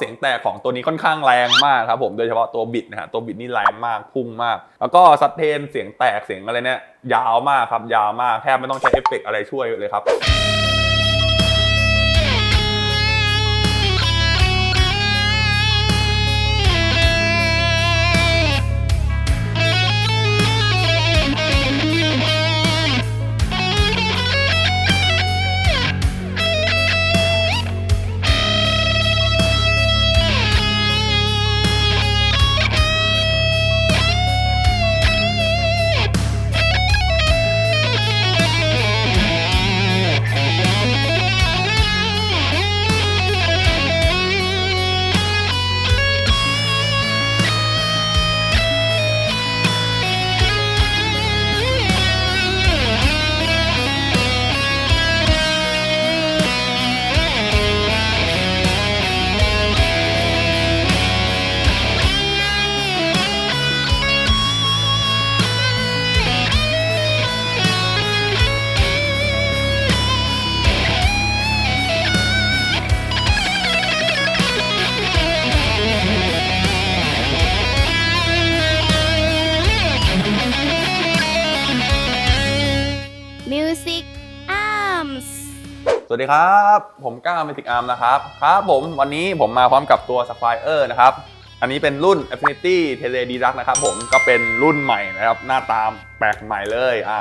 เสียงแตกของตัวนี้ค่อนข้างแรงมากครับผมโดยเฉพาะตัวบิดนะฮะตัวบิดนี่แรงมากพุ่งมาก แล้วก็ซัตเทนเสียงแตกเสียงอะไรเนี่ยยาวมากครับยาวมากแทบไม่ต้องใช้เอฟเฟกต์อะไรช่วยเลยครับ วัสดีครับ ผมก้าวเมติกอาร์มนะครับ ครับผมวันนี้ผมมาพร้อมกับตัว Sapphire นะครับ อันนี้เป็นรุ่น Affinity Tele d i d u c นะครับผมก็เป็นรุ่นใหม่นะครับ หน้าตามแปลกใหม่เลยอ่า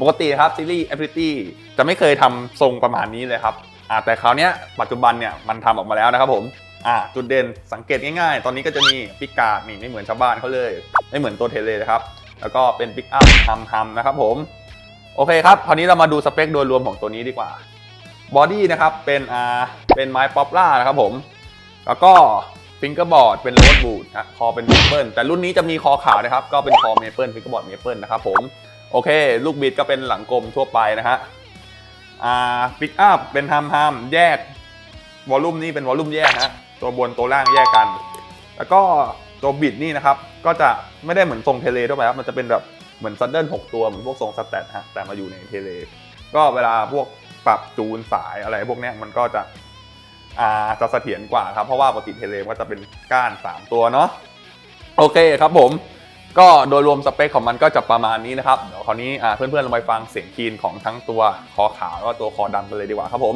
ปกติครับซีรีส์ Affinity จะไม่เคยทำทรงประมาณนี้เลยครับอ่าแต่คราวนี้ปัจจุบันเนี่ยมันทำออกมาแล้วนะครับผมอ่าจุดเด่นสังเกตง่ายๆ ตอนนี้ก็จะมีปิกาดนี่ไม่เหมือนชาวบ้านเขาเลย ไม่เหมือนตัวเทเลนะครับ แล้วก็เป็นปิกอัพฮัมฮัมนะครับผม โอเคครับ คราวนี้เรามาดูสเปคโดยรวมของตัวนี้ดีกว่า บอดี้นะครับเป็นอ่าเป็นไม้ป๊อปล่านะครับผม แล้วก็ฟิงเกอร์บอร์ดเป็นโรดบูดนะคอเป็นเมเปิลแต่รุ่นนี้จะมีคอขาวนะครับ ก็เป็นคอเมเปิลฟิงเกอร์บอร์ดเมเปิลนะครับผมโอเค ลูกบิดก็เป็นหลังกลมทั่วไปนะฮะอ่าปิกอัพเป็นฮัมฮัมแยกวอลลุ่มนี่เป็นวอลลุ่มแยกนะตัวบนตัวล่างแยกกัน แล้วก็ตัวบิดนี่นะครับ ก็จะไม่ได้เหมือนทรงเทเลทั่วไปครับมันจะเป็นแบบเหมือนซัดเดิลหกตัวเหมือนพวกทรงสแตทฮะแต่มาอยู่ในเทเลก็เวลาพวก ปรับจูนสายอะไรพวกนี้มันก็จะอ่าจะเสถียรกว่าครับ เพราะว่าปกติเทเลมก็จะเป็นก้าน 3 ตัวเนาะโอเคครับผม ก็โดยรวมสเปคของมันก็จะประมาณนี้นะครับ เดี๋ยวคราวนี้เพื่อนๆลองไปฟังเสียงคีนของทั้งตัวคอขาวแล้วก็ตัวคอดำกันเลยดีกว่าครับผม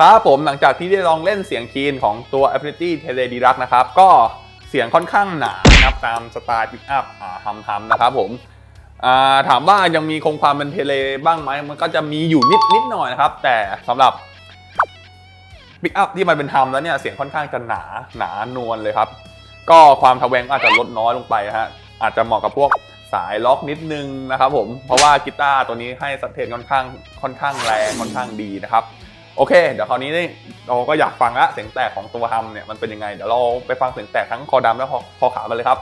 ครับผมหลังจากที่ได้ลองเล่นเสียงคีนของตัว Affinity Tele d i r a c นะครับ ก็เสียงค่อนข้างหนานะครับตามสไตล์ปิกอัพฮัมฮัมนะครับผมถามว่ายังมีคงความเป็นเทเลบ้างไหมมันก็จะมีอยู่นิดนิดหน่อยนะครับ แต่สำหรับปิกอัพที่มันเป็นฮัมแล้วเนี่ยเสียงค่อนข้างจะหนาหนานวลเลยครับ ก็ความทะแวงอาจจะลดน้อยลงไปฮะอาจจะเหมาะกับพวกสายล็อกนิดนึงนะครับผมเพราะว่ากีตาร์ตัวนี้ให้สเตนค่อนข้างค่อนข้างแรงค่อนข้างดีนะครับ โอเค เดี๋ยวคราวนี้นี่เราก็อยากฟังละเสียงแตกของตัวฮัมเนี่ยมันเป็นยังไง เดี๋ยวเราไปฟังเสียงแตกทั้งคอดำและคอคอขาวมาเลยครับ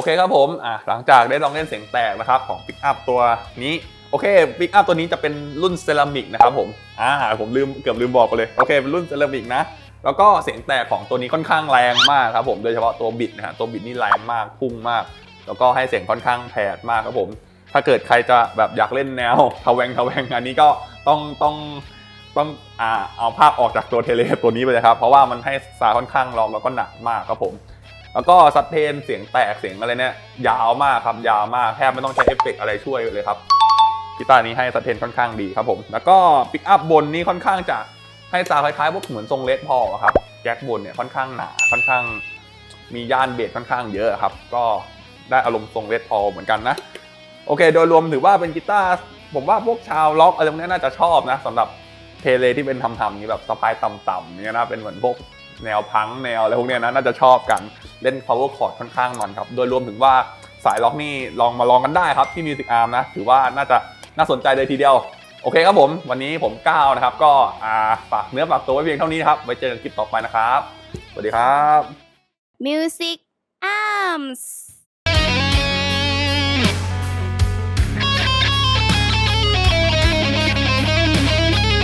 อเคครับผมอะหลังจากได้ลองเล่นเสียงแตกนะครับของปิกอัพตัวนี้โอเคปิกอัพตัวนี้จะเป็นรุ่นเซรามิกนะครับผมอ่าผมลืมเกือบลืมบอกไปเลยโอเคเป็นรุ่นเซรามิกนะแล้วก็เสียงแตกของตัวนี้ค่อนข้างแรงมากครับผมโดยเฉพาะตัวบิดนะฮะตัวบิดนี่แรงมากพุ่งมาก แล้วก็ให้เสียงค่อนข้างแผดมากครับผม ถ้าเกิดใครจะแบบอยากเล่นแนวทะแวงทะแวงอันนี้ก็ต้องต้องต้องอ่าเอาภาพออกจากตัวเทเลตัวนี้ไปเลยครับเพราะว่ามันให้สาค่อนข้างล็อกแล้วก็หนักมากครับผม แล้วก็ซัดเทนเสียงแตกเสียงอะไรเนี่ยยาวมากครับยาวมากแทบไม่ต้องใช้เอฟเฟกอะไรช่วยเลยครับกีตาร์นี้ให้ซัดเทนค่อนข้างดีครับผม แล้วก็ปิกอัพบนนี้ค่อนข้างจะให้ซาวคล้ายๆพวกเหมือนทรงเลดพอลครับแจ็คบนเนี่ยค่อนข้างหนาค่อนข้างมีย่านเบสค่อนข้างเยอะครับ ก็ได้อารมณ์ทรงเลดพอลเหมือนกันนะ โอเค โดยรวมถือว่าเป็นกีตาร์ผมว่าพวกชาวล็อกอะไรพวกนี้น่าจะชอบนะสำหรับเทเลที่เป็นทำๆนี้แบบสปายต่ำๆเนี่ยนะเป็นเหมือนพวก แนวพังแนวอะไรพวกเนี้ยนะน่าจะชอบกันเล่น power chord ค่อนข้างมันครับ โดยรวมถึงว่าสายล็อกนี่ลองมาลองกันได้ครับที่ Music Arm นะ ถือว่าน่าจะน่าสนใจเลยทีเดียว โอเคครับผม วันนี้ผมก้าวนะครับ ก็ฝากเนื้อฝากตัวไว้เพียงเท่านี้ครับไว้เจอกันคลิปต่อไปนะครับ สวัสดีครับ Music Arms